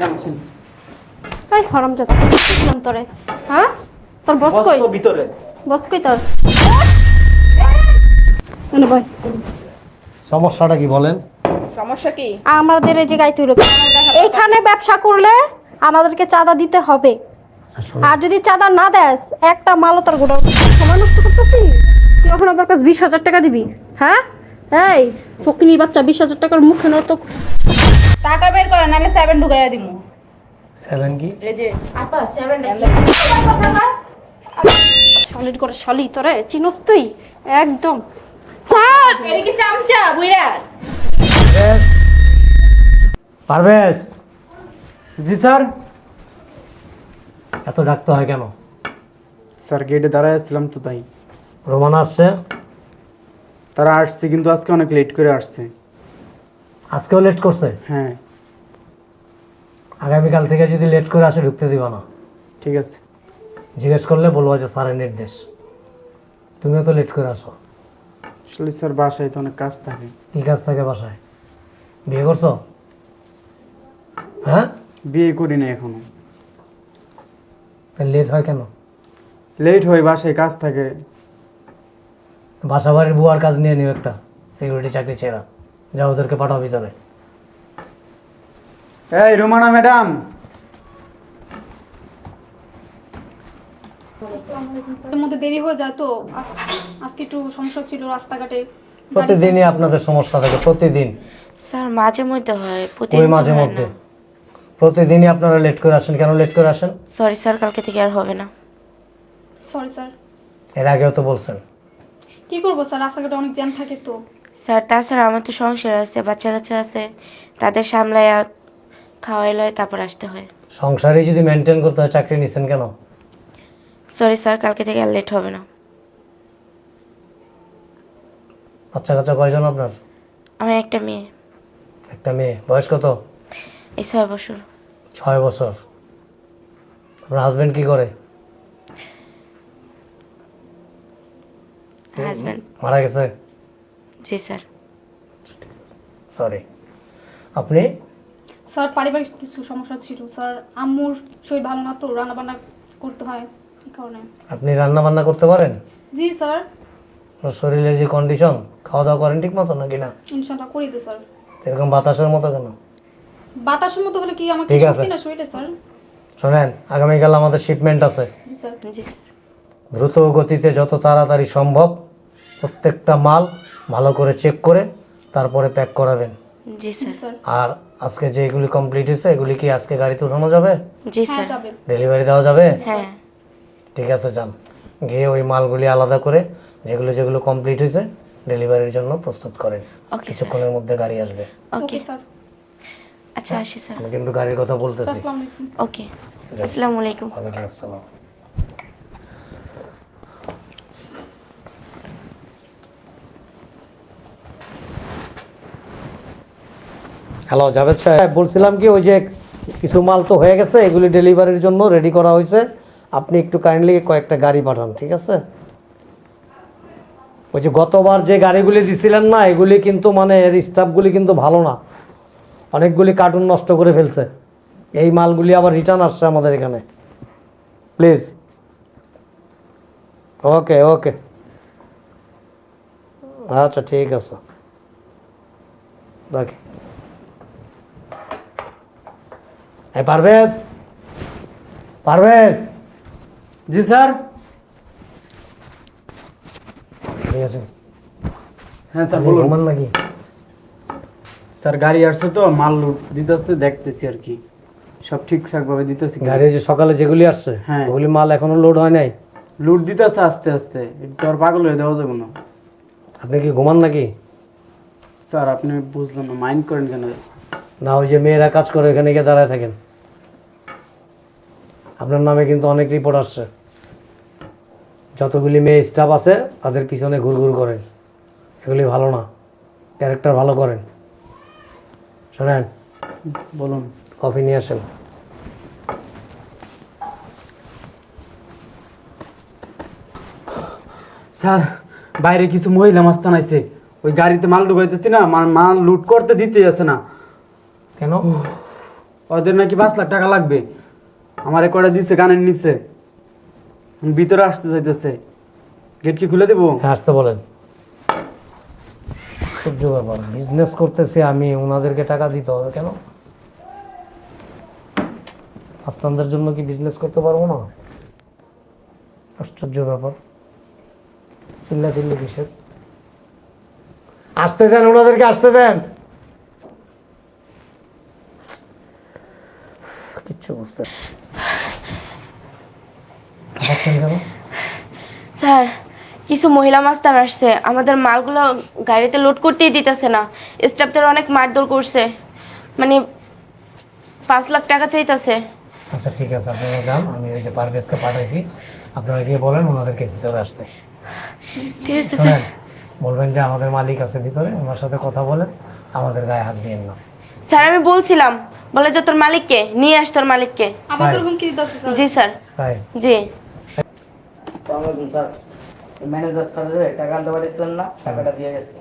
এই হরাম তোরে হ্যাঁ? তোর বস কই? ভিতরে। বস কই তোর? এনে বই সমস্যাটা কি বলেন? সমস্যা কি? আমাদের এই যে গাইতে হলো এইখানে ব্যবসা করলে আমাদেরকে চাঁদা দিতে হবে। আর যদি চাঁদা না দেস একটা মালও তোর গোটা সময় নষ্ট করতেছি তুই এখন আমার কাছে বিশ হাজার টাকা দিবি হ্যাঁ? এই ফকিনির বাচ্চা বিশ হাজার টাকার মুখে নত টাকা বের করে নাহলে সেভেন ঢুকাইয়া দিমু। সেভেন কি? এই যে আপা সেভেন সলিড করে সলি তোরে চিনস তুই? একদম। স্যার! এটা কি চামচা বুইরা পারভেজ। জি স্যার। এত ডাকতে হয় কেন? স্যার গেটে দাঁড়ায় আসছিলাম তো তাই। রোমান আসছে। তারা আসছে কিন্তু আজকে অনেক লেট করে আসছে। আজকেও লেট করছে? হ্যাঁ। আগামীকাল থেকে যদি লেট করে আসে ঢুকতে দিবা না। ঠিক আছে। জিজ্ঞেস করলে বলব যে স্যারের নির্দেশ। তুমিও তো লেট করে আসো। আসলে স্যার বাসায় তো অনেক কাজ থাকে। কি কাজ থাকে বাসায়? বিয়ে করছ? হ্যাঁ? বিয়ে করি না এখনও। লেট হয় কেন? লেট হয় বাসায় কাজ থাকে। বাসা বাড়ির বুয়ার কাজ নিয়ে নিও একটা সিকিউরিটি চাকরি ছেড়া। যা ওদেরকে পাঠাও ভিতরে। এই রুমানা ম্যাডাম। মধ্যে দেরি হয়ে যায় তো? আজকে একটু সমস্যা ছিল রাস্তাঘাটে। প্রতিদিনই আপনাদের সমস্যা থাকে প্রতিদিন। স্যার মাঝে মধ্যে হয় প্রতিদিন মাঝে মধ্যে। প্রতিদিনই আপনারা লেট করে আসেন কেন লেট করে আসেন? সরি স্যার কালকে থেকে আর হবে না। সরি স্যার এর আগেও তো বলছেন। কি করব স্যার? রাস্তাঘাটে অনেক জ্যাম থাকে তো। স্যার তাছাড়া আমার তো সংসার আছে বাচ্চা কাচ্চা আছে। তাদের সামলায় খাওয়াই লয় তারপর আসতে হয়। সংসারে যদি মেনটেন করতে হয় চাকরি নিচ্ছেন কেন? সরি স্যার কালকে থেকে আর লেট হবে না। বাচ্চা কাচ্চা কয়জন আপনার? আমার একটা মেয়ে। একটা মেয়ে। বয়স কত? এই ছয় বছর। ছয় বছর। আপনার হাজবেন্ড কি করে? হাজব্যান্ড মারা গেছে? জি স্যার। সরি আপনি? স্যার পারিবারিক কিছু সমস্যা ছিল। স্যার আম্মুর শরীর ভালো না তো রান্না বান্না করতে হয় এই কারণে। আপনি রান্না বান্না করতে পারেন? জি স্যার। আপনার শরীরের যে কন্ডিশন খাওয়া দাওয়া করেন ঠিক মতো নাকি না? ইনশাল্লাহ করি তো স্যার। এরকম বাতাসের মতো কেন? বাতাসের মতো হলে কি আমাকে ঠিক আছে। শক্তি না শরীরে স্যার? শোনেন আগামীকাল আমাদের শিপমেন্ট আছে। জি স্যার। জি। দ্রুত গতিতে যত তাড়াতাড়ি সম্ভব প্রত্যেকটা মাল ভালো করে চেক করে তারপরে প্যাক করাবেন। জি স্যার। আর আজকে যে এগুলি কমপ্লিট হয়েছে এগুলি কি আজকে গাড়িতে উঠানো যাবে? জি হ্যাঁ স্যার যাবে। ডেলিভারি দেওয়া যাবে? হ্যাঁ। ঠিক আছে যান। গিয়ে ওই মালগুলি আলাদা করে যেগুলো যেগুলো কমপ্লিট হয়েছে ডেলিভারির জন্য প্রস্তুত করেন। ওকে কিছুক্ষণের মধ্যে গাড়ি আসবে। Okay sir. আচ্ছা আসি স্যার। আমি কিন্তু গাড়ির কথা বলতেছি। আসসালামু আলাইকুম। ওকে আসসালামু আলাইকুম। ওয়ালাইকুম আসসালাম। হ্যালো জাভেদ সাহেব বলছিলাম কি, ওই যে কিছু মাল তো হয়ে গেছে, এগুলি ডেলিভারির জন্য রেডি করা হয়েছে। আপনি একটু কাইন্ডলি কয়েকটা গাড়ি পাঠান, ঠিক আছে? ওই যে গতবার যে গাড়িগুলি দিছিলেন না, এগুলি কিন্তু মানে এর স্টাফগুলি কিন্তু ভালো না। অনেকগুলি কার্টুন নষ্ট করে ফেলছে। এই মালগুলি আবার রিটার্ন আসছে আমাদের এখানে। প্লিজ। Okay okay. আচ্ছা ঠিক আছে। রাখি। এই পারভেজ পারভেজ। জি স্যার। ঠিক আছে। হ্যাঁ স্যার বলুন। ঘুমান নাকি? স্যার গাড়ি আসছে তো মাল দিতেছে দেখতেছি আর কি। সব ঠিকঠাক ভাবে দিতেছি। গাড়ি যে সকালে যেগুলি আসছে হ্যাঁ। ওগুলি মাল এখনও লোড হয় নাই? লুট দিতেছে আস্তে আস্তে। একটু আর পাগল হয়ে দেওয়া যাবে না। আপনি কি ঘুমান নাকি? স্যার আপনি বুঝলেন না মাইন্ড করেন কেন? না ওই যে মেয়েরা কাজ করে এখানে গিয়ে দাঁড়ায় থাকেন। আপনার নামে কিন্তু অনেক রিপোর্ট আসছে। যতগুলি মেয়ে স্টাফ আছে তাদের পিছনে ঘুরঘুর করেন। এগুলি ভালো না ক্যারেক্টার ভালো করেন। শোনেন বলুন। কফি নিয়ে আসেন। স্যার বাইরে কিছু মহিলা মাস্তান আইছে ওই গাড়িতে মাল ঢুকাইতেছি না মাল লুট করতে দিতে আছে না। কেন? ওদের নাকি পাঁচ লাখ টাকা লাগবে। আমারে করে দিচ্ছে গানের নিচে? ভিতরে আসতে চাইতেছে। গেট কি খুলে দেবো? হ্যাঁ আসতে বলেন। সহ্য ব্যাপার বিজনেস করতেছি আমি ওনাদেরকে টাকা দিতে হবে কেন? আস্তানদের জন্য কি বিজনেস করতে পারব না? আশ্চর্য ব্যাপার। চিল্লা চিল্লি বিশেষ আসতে দেন ওনাদেরকে আসতে দেন। কেন স্যার কিছু মহিলা মাস্টার আসছে। আমাদের মালগুলো গাড়িতে লোড করতেই দিতেছে না। স্টাফদের অনেক মারধর করছে। মানে পাঁচ লাখ টাকা চাইতেছে। আচ্ছা ঠিক আছে আপনারা যান আমি ওই যে পারভেজকে পাঠাইছি। আপনারা গিয়ে বলেন ওনাদেরকে ভিতরে আসতে। ঠিক আছে স্যার। বলবেন যে আমাদের মালিক আছে ভিতরে ওনার সাথে কথা বলেন আমাদের গায়ে হাত দিয়েন না। স্যার আমি বলছিলাম বলে যে তোর মালিককে নিয়ে আস তোর মালিককে। আমাদের হুমকি দিতেছে স্যার। জি স্যার। তাই জি। স্যার। ম্যানেজার স্যারের টাকা আনতে পারিছিলেন না টাকাটা দিয়ে গেছে।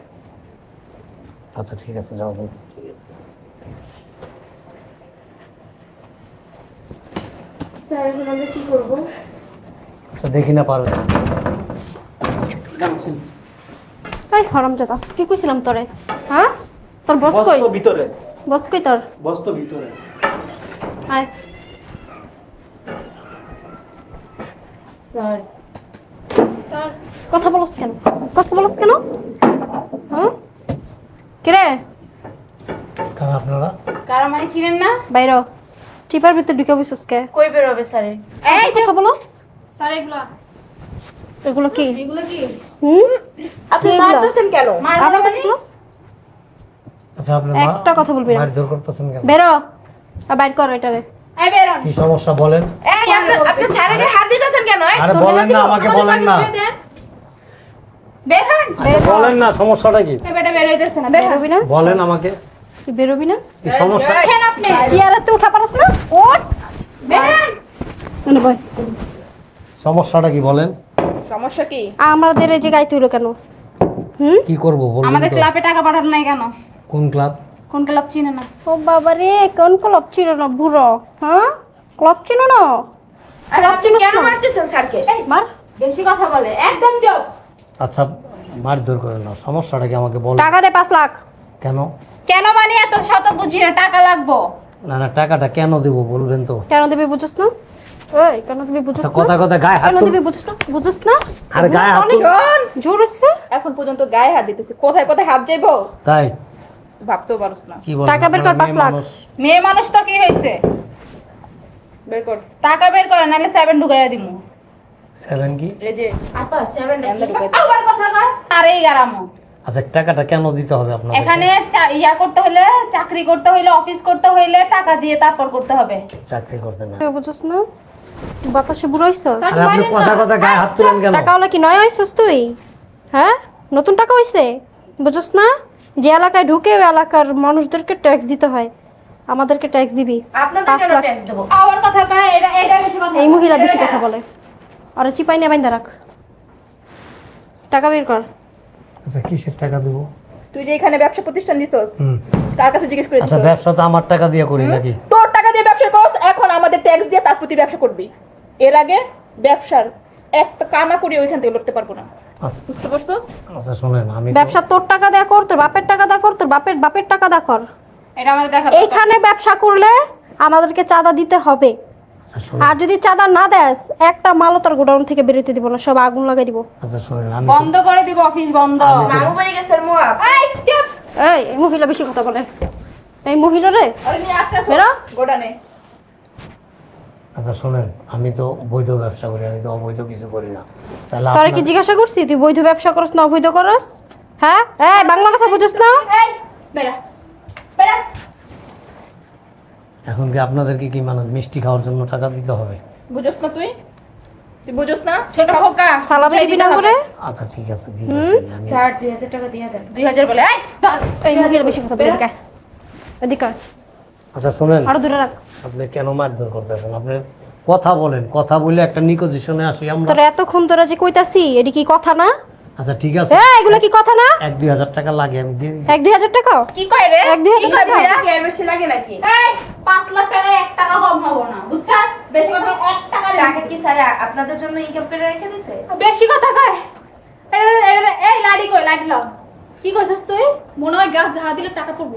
আচ্ছা ঠিক আছে যাও। বল। ঠিক আছে। স্যার এখন আমরা কি করব? আচ্ছা দেখি না পারবে এই হারামজাদা কি কইছিলাম তোরে? হ্যাঁ? তোর বস কই? ভিতরে। বস কই তোর? বস্ত ভিতরে। আয়। স্যার। স্যার কথা বলছ কেন? কথা বলছ কেন? হ্যাঁ কিরে? কারণ আপনারা? কারা মানে চিনেন না? বাইর টিপার ভিতর ঢুকে বসছিস কে? কই বেরোবে স্যারে? এই কথা বলছ স্যার এগুলা। এগুলো কি? এগুলো কি? হুম? আপনি মারতেছেন কেন? মারবো আবার মানে? কথা বলছ? আচ্ছা আপনি একটা কথা বলবি না। মারধর করতেছেন কেন? বেরো। আর বাইর কর এটারে এই বেরোন কি সমস্যা বলেন? এই আপনি স্যারের হাত দিতেছেন কেন? আরে বলেন না আমাকে আমাদের বলেন না। বের বলেন না সমস্যাটা কি? এই বেটা বের হইতেছে না বেরোবি না? বলেন আমাকে। তুই বেরোবি না? কি সমস্যা? দেখেন আপনি। চেয়ারে উঠা পারস না? ওঠ বের সমস্যাটা কি বলেন? সমস্যা কি? আমাদের এই যে গাইতে হইল কেন? হুম? কি করব বলুন আমাদের ক্লাবে টাকা পাঠান নাই কেন? কোন ক্লাব? কোন ক্লাব চিনে না? ও বাবা রে কোন ক্লব ছিল না বুড়ো? হ্যাঁ? ক্লব ছিল না? আর ক্লব আপনি কেন? মারতেছেন স্যারকে? মার। বেশি কথা বলে একদম চুপ। আচ্ছা মারধর করেন না সমস্যাটা কি আমাকে বলেন টাকা দে পাঁচ লাখ। কেন? কেন মানে এত শত বুঝি না টাকা লাগবো? না না টাকাটা কেন দিব বলবেন তো। কেন দিবি বুঝছ না? ওই কেন দিবি বুঝছ আচ্ছা না? কথা কথা গায়ে হাত কেন দিবি বুঝছ না? বুঝছ না? আর গায়ে হাত শোন, জোর হচ্ছে। এখন পর্যন্ত গায়ে হাত দিতেছি কোথায় কোথায় হাত যাইবো তাই? ভাবতেও পারস না। টাকা বের কর, পাঁচ লাখ। মেয়ে মানুষ তো কি হয়েছে? বের কর। টাকা বের কর নাহলে সেভেন ঢুকাইয়া দিমু। সেভেন কি? এই যে আপা সেভেন এমনি ঢুকাই দিমু। আবার কথা কয়। আরে গারামো আচ্ছা টাকাটা কেন দিতে হবে আপনার এখানে ইয়া করতে হলে চাকরি করতে হইলে অফিস করতে হইলে টাকা দিয়ে তারপর করতে হবে। চাকরি করতে না। তুই বুঝছ না? বাতাসে বুড়ো হইছস আর আপনি কথা কথা গায়ে হাত তুলেন কেন? টাকা হলে কি নয় হইছস তুই? হ্যাঁ? নতুন টাকা হইছে? বুঝছ না? যে এলাকায় ঢুকে ওই এলাকার মানুষদেরকে ট্যাক্স দিতে হয়। আমাদেরকে ট্যাক্স দিবি। পাঁচ লাখ। ট্যাক্স দেবো? আবার কথা কয় এটা এটা বেশি কথা এই মহিলা বেশি কথা বলে। আরে চিপাই নিয়ে বাইন্দা রাখ। টাকা বের কর। আচ্ছা কিসের টাকা দিব? তুই যে এখানে ব্যবসা প্রতিষ্ঠান দিছস হুম। কার কাছে জিজ্ঞেস করেছিস? আচ্ছা ব্যবসা তো আমার টাকা দিয়ে করি নাকি? তোর টাকা দিয়ে ব্যবসা করস এখন আমাদের ট্যাক্স দিয়ে তার প্রতি ব্যবসা করবি। এর আগে ব্যবসার একটা কানা করে ওইখান থেকে লড়তে পারব না। বুঝতে পারছস? আচ্ছা শোনেন আমি ব্যবসা তোর টাকা দেয়া কর তোর বাপের টাকা দেয়া কর তোর বাপের বাপের টাকা দেয়া কর। এটা আমাদের দেখা এইখানে ব্যবসা করলে আমাদেরকে চাঁদা দিতে হবে। আচ্ছা আর যদি চাঁদা না দেস একটা মালও তোর গোডাউন থেকে বেরোতে দিব না সব আগুন লাগাই দিব। আচ্ছা শোনেন আমি বন্ধ করে দিব অফিস বন্ধ। মামু বাড়ি গেছে মোয়া এই চুপ! এই এই মহিলা বেশি কথা বলে। এই মহিলা রে। আরে নিয়ে আসতে বেরো। গোডানে আচ্ছা শোনেন আমি তো বৈধ ব্যবসা করি আমি তো অবৈধ কিছু করি না। তাহলে তোরা কি জিজ্ঞাসা করছি? তুই বৈধ ব্যবসা করস না অবৈধ করস? হ্যাঁ? এই বাংলা কথা বুঝছ না? এই বেরা বেরা এখন কি আপনাদেরকে কি মানে মিষ্টি খাওয়ার জন্য টাকা দিতে হবে? বুঝছস না তুই? তুই বুঝছস না? ছোট হোকা সালামি দিবি না করে? আচ্ছা ঠিক আছে দিয়ে দিচ্ছি, আমি- স্যার দুই হাজার টাকা দিয়ে দেন দুই হাজার বলে এই ধর। এই বেশি কথা বলে। এদিকে আচ্ছা শোনেন। আরও দূরে রাখ। আপনি কেন মারধর করতেছেন? আপনি কথা বলেন কথা বলে একটা নিকোজিশনে আসি আমরা। তোরা এতক্ষণ তোরা যে কইতাছি এটি কি কথা না? আচ্ছা ঠিক আছে। এ এগুলো কি কথা না? এক দুই হাজার টাকা লাগে আমি দুই হাজার টাকা? কি কয় রে? এক দুই হাজার কি কয় টাকা? বুইড়া? কি আর বেশি লাগে নাকি? এই পাঁচ লাখ টাকায় এক টাকা কম হব না বুঝছাস? বেশি কথা এক টাকা টাকা কি স্যার আপনাদের জন্য ইনকাম করে রেখে দিছে? বেশি কথা কয়। এই লাডি কই লাডি লাও। কি কইছিস তুই? মনে হয় গাছ ঝাড়া দিলে টাকা পড়ব।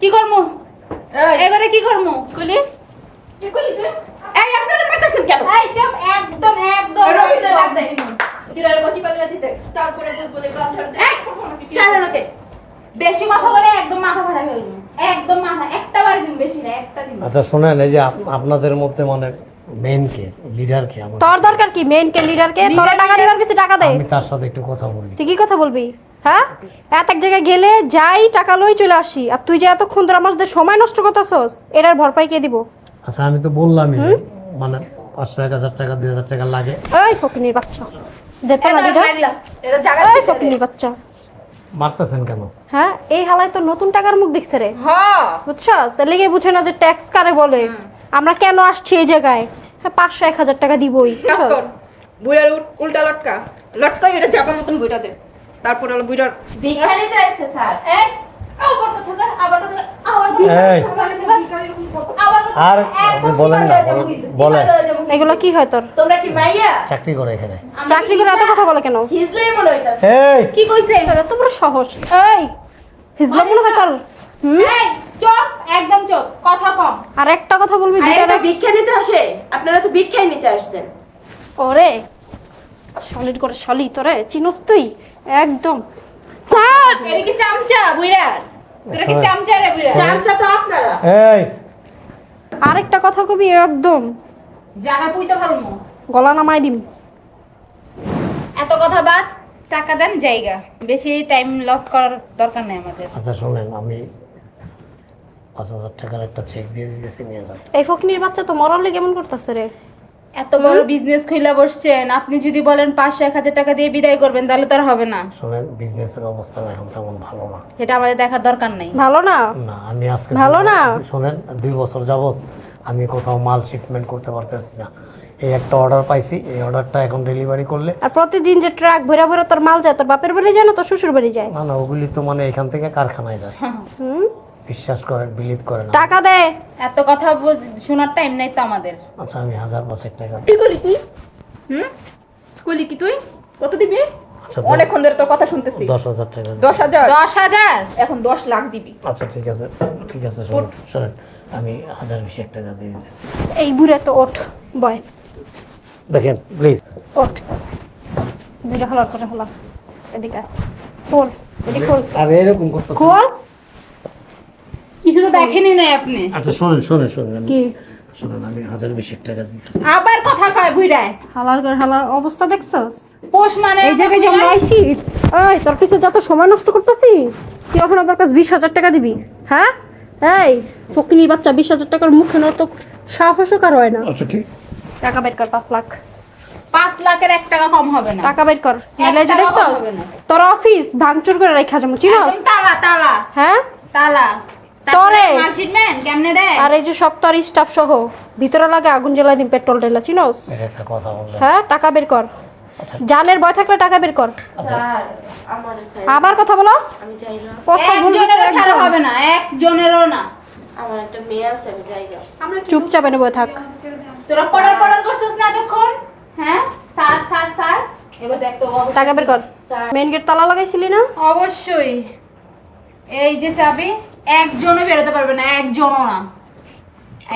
কি করমু এবারে কি করমু? কি কইলি কি কইলি তুই? এই আপনারা পাইতেছেন কেন? এই চুপ একদম একদম। লাগ। কিরারে বসি পালি আছে তারপরে বুঝ বলে ঝাড়া ওকে। বেশি কথা বলে একদম মাথা ফেলব। একদম মাথা একটা বার দিন বেশি না একটা দিন আচ্ছা শোনেন এই যে আপনাদের মধ্যে মানে কে লিডার কে? আমার তোর দরকার কি? মেইন কে লিডার কে? তোরা টাকা দিবার কিছু টাকা দে। আমি তার সাথে একটু কথা বলি। তুই কি কথা বলবি? হ্যাঁ? এত এক জায়গায় গেলে যাই টাকা লই চলে আসি। আর তুই যে এতক্ষণ ধরে আমার সাথে সময় নষ্ট করতেছস এটার ভরপাই কে দিব? আচ্ছা আমি তো বললামই মানে পাঁচশো এক হাজার টাকা দুই হাজার টাকা লাগে। এই ফকিনির বাচ্চা। এই ফকিনির মারতেছেন কেন? হ্যাঁ এই হালায় তো নতুন টাকার মুখ দেখছে রে। হ্যাঁ বুঝছস? এর লেগে বুঝে না যে ট্যাক্স কারে বলে। আমরা কেন আসছি এই জায়গায়? হ্যাঁ পাঁচশো এক হাজার টাকা দিবই। বুঝছস? বুড়ার উল্টা লটকা। লটকাই এটা জায়গা মতন বুড়া দে। তারপরে হলো বুড়ার ভিক্ষা নিতে আসছে স্যার। এই আবার কথা বল, আবার কথা আবার কথা আর একদম বলেন না, ভিখারি যাব বলেন- কিন্তু, বলেন। ভিখারি যাব কিন্তু। এগুলো কি হয় তোর? তোমরা কি মাইয়া? চাকরি করে এখানে। চাকরি করে এত কথা বলে কেন? হিজলেই মনে হইতাছে। এই। কি কইছে তোর এত বড় সাহস। এই হিজলা মনে হয় তোর। হুম? এই চুপ একদম চুপ কথা কম। আর একটা কথা বলবি দুইটা ভিক্ষা নিতে আসে আপনারা তো ভিক্ষাই নিতে আসছেন। ওরে। সলিড করে সলি তোরে চিনস তুই? একদম। স্যার! এটা কি চামচা বুড়ার তোরা কি চামচা রে বুড়া চামচা তো আপনারা। এই। আরেকটা কথা কবি একদম। জায়গা পুইতে পারমু গলা নামাই দিম। এত কথা বাদ টাকা দেন জায়গা। বেশি টাইম লস করার দরকার নেই আমাদের। আচ্ছা শোনেন আমি পাঁচ হাজার টাকার একটা চেক দিয়ে দিতেছি নিয়ে যান। এই ফকিনির বাচ্চা তো মরার লেগে কেমন করতেছে রে। এত বড় বিজনেস খুইলা বসছেন আপনি যদি বলেন পাঁচশো এক হাজার টাকা দিয়ে বিদায় করবেন তাহলে তো আর হবে না। শোনেন বিজনেসের অবস্থা এখন তেমন ভালো না। এটা আমাদের দেখার দরকার নেই। ভালো না? না আমি আজকে ভালো না? শোনেন দুই বছর যাবত আমি কোথাও মাল শিপমেন্ট করতে পারতেছি না। এই একটা অর্ডার পাইছি এই অর্ডারটা এখন ডেলিভারি করলে আর প্রতিদিন যে ট্রাক ভরে ভরে তোর মাল যায় তোর বাপের বাড়ি যায় না তোর শ্বশুর বাড়ি যায়? না না ওগুলি তো মানে এখান থেকে কারখানায় যায়। হুম? বিশ্বাস করেন বিলিভ করেন না টাকা দে! এত কথা শোনার টাইম নেই তো আমাদের। আচ্ছা আমি হাজার পাঁচেক টাকা কি করলি তুই হুম? কইলি কি তুই? কত দিবি? আচ্ছা অনেকক্ষণ ধরে তোর কথা শুনতেছি। দশ হাজার টাকা। দশ হাজার? দশ হাজার? এখন দশ লাখ দিবি। আচ্ছা ঠিক আছে ঠিক আছে শোনেন শোনেন আমি হাজার বিশেক টাকা দিয়ে দিতেছি। এই বুড়ে তো ওঠ বয়। দেখেন প্লিজ ওঠ। দুইটা হলার করে হলা এদিকে। খোল এদিকে খোল আমি এরকম করতে খোল। কিছু তো দেখেনি নাই আপনি। আচ্ছা শোনেন শোনেন শোনেন। কি? শোনেন আমি হাজার বিশেক টাকা দিতেছি। আবার কথা কয় বুইড়ায়। হালার করে হালার অবস্থা দেখছস? পোষ মানে এই জায়গায় যে আমরা আইছি এই তোর পিছে যত সময় নষ্ট করতেছি তুই এখন আমার কাছে বিশ হাজার টাকা দিবি হ্যাঁ? এই ফকিনির বাচ্চা বিশ হাজার টাকার মুখে না তো সাহসও কার হয় না। আচ্ছা ঠিক। টাকা বের কর পাঁচ লাখ। পাঁচ লাখের এক টাকা কম হবে না। টাকা বের কর। মেলে যে দেখছস? তোর অফিস ভাঙচুর করে রেখা যাব চিনস? তালা তালা। হ্যাঁ? তালা। তরে। কেমনে দেয়? আর এই যে সব তোর স্টাফ সহ ভিতরে লাগে আগুন জ্বালাই দিন পেট্রোল ঢেলা চিনস? একটা কথা হ্যাঁ টাকা বের কর। আচ্ছা। জানের ভয় থাকলে টাকা বের কর। আবার কথা বলস? আমি যাই না। কথা ছাড়া হবে না একজনেরও না। আমার একটা মেয়ে আছে আমি যাই না। চুপচাপ এনে বয়ে থাক। তোরা পড়ার পড়ার করছিস না এতক্ষণ? হ্যাঁ? Sir sir sir. এবার দেখ তো টাকা বের কর। স্যার। মেন গেট তালা লাগাইছিলি না? অবশ্যই। এই যে চাবি একজনও বেরোতে পারবে না একজনও না।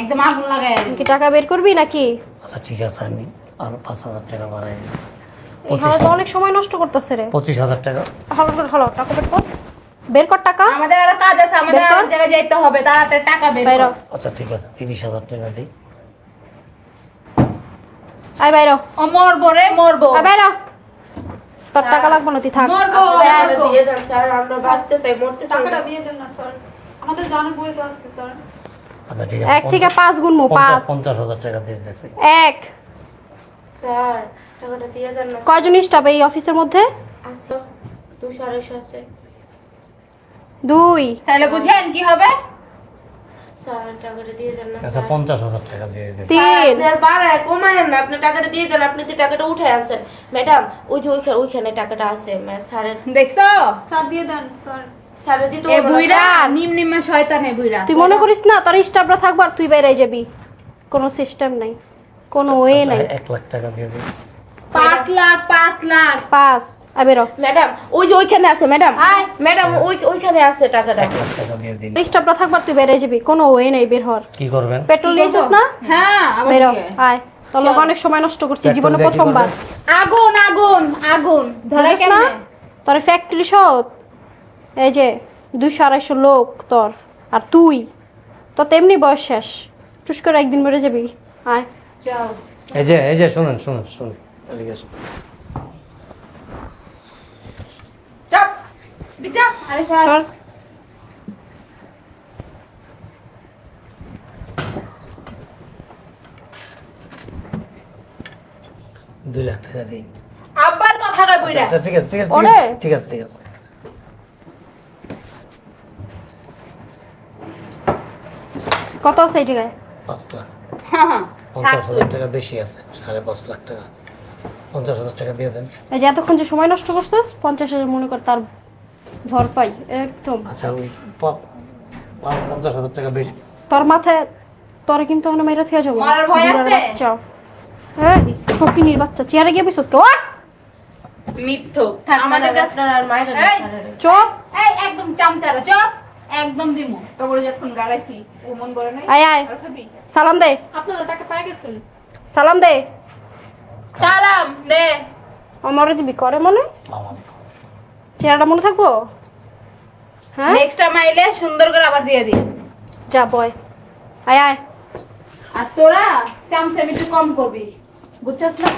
একদম আগুন লাগাই কি। টাকা বের করবি নাকি? আচ্ছা ঠিক আছে আমি আরও পাঁচ হাজার টাকা বাড়াই দিচ্ছি। তো অনেক সময় নষ্ট করতেছে রে। পঁচিশ হাজার টাকা। হলো হলো টাকা বের কর। বের কর টাকা। আমাদের আরও কাজ আছে আমাদের আরও জায়গায় যাইতে হবে তাড়াতাড়ি টাকা বের কর। আচ্ছা ঠিক আছে তিরিশ হাজার টাকা দিই। আয় বাইরো ও মরবো রে মরবো। আয় বাইরো তোর টাকা লাগবে না তুই থাক। মরবো। দিয়ে দেন স্যার আমরা বাঁচতে চাই মরতে চাই। না। দিয়ে দেন না স্যার। আমাদের তো আসছে স্যার। আচ্ছা ঠিক এক থেকে পাঁচ গুনমো পাঁচ। পঞ্চাশ- হাজার টাকা দিয়ে দিতেছি। এক। স্যার টাকাটা দিয়ে দেন না কয়জন স্টাফ এই অফিসের মধ্যে? আছে দুশো আড়াইশো আছে। দুই। তাহলে বুঝেন কি হবে? স্যার টাকাটা দিয়ে দেন না আচ্ছা স্যার। পঞ্চাশ হাজার টাকা দিয়ে তিন। বাড়ায় কমায়েন না আপনি টাকাটা দিয়ে দেন আপনি তো টাকাটা উঠে আনছেন। ম্যাডাম ওই যে ওইখানে ওইখানে টাকাটা আছে স্যারের। দেখছ? সব দিয়ে দেন স্যার। এ বুইরা নিম নিম্মা শয়তান হে বুইরা তুই মনে করিস না তোর স্টাফরা থাকব আর তুই বাইরে যাবি। কোনো সিস্টেম নাই কোনো ওয়ে নাই আচ্ছা, এক লাখ টাকা দিয়ে দিই পাঁচ লাখ পাঁচ লাখ। পাস আবেরো ম্যাডাম ওই যে ওইখানে আছে ম্যাডাম। ম্যাডাম ওই ওইখানে আছে টাকাটা। এক লাখ টাকা দিয়ে দিন। স্টাফরা থাকবার তুই যাবি কোনো ওয়ে নাই বের হওয়ার। কি করবেন? পেট্রোল নিয়েছিস না? হ্যাঁ বেরো আয়। তোর লোক অনেক সময় নষ্ট করছিস পেট্রোল জীবনে প্রথমবার। আগুন আগুন আগুন। ধরে না? তোর ফ্যাক্টরি সৎ এই যে দুশো আড়াইশো লোক তোর আর তুই? তো তেমনি বয়স শেষ। টুস করে একদিন বেড়ে যাবি। আয়। এই যে এই যে শুনেন শুনেন শুনেন। এদিকে আসুন। চাপ! বিচাপ আরে সর। সর। দুই লাখ টাকা দিন। আব্বার কথা বুইরা আচ্ছা ঠিক আছে ঠিক আছে ঠিক আছে ঠিক আছে। কত আছে এই জায়গায়? পাঁচ লাখ হ্যাঁ, হ্যাঁ। পঞ্চাশ হাজার টাকা বেশি আছে সাড়ে পাঁচ লাখ টাকা। পঞ্চাশ হাজার টাকা দিয়ে দেন। এই যে এতক্ষণ যে সময় নষ্ট করছিস পঞ্চাশ হাজার মনে কর তার ভর পাই একদম। আচ্ছা ওই পঞ্চাশ হাজার টাকা বেশি। তোর মাথায় তোর কিন্তু আমরা মেরে থেকে যাব। মারার ভয় আছে? বাচ্চা। হ্যাঁ ফকিনির বাচ্চা। চেয়ারে গিয়ে বসছিস কে ওঠ! মিথ্যুক আমাদের কাছে আর মায়ের। চুপ এই একদম চামচারা চপ একদম দিমু। তোর যখন গাড়াইছি ও মন করে নাই? আয় আয়। সালাম দে। আপনারা টাকা পাই গেছেন? সালাম দে। সালাম দে। আমারে দিবি করে মনে? চেহারাটা মনে থাকব? হ্যাঁ? নেক্সট টাইম আইলে সুন্দর করে আবার দিয়ে দি যা বয়। আয় আয়। আর তোরা চামচাম একটু কম করবি। বুঝছস না?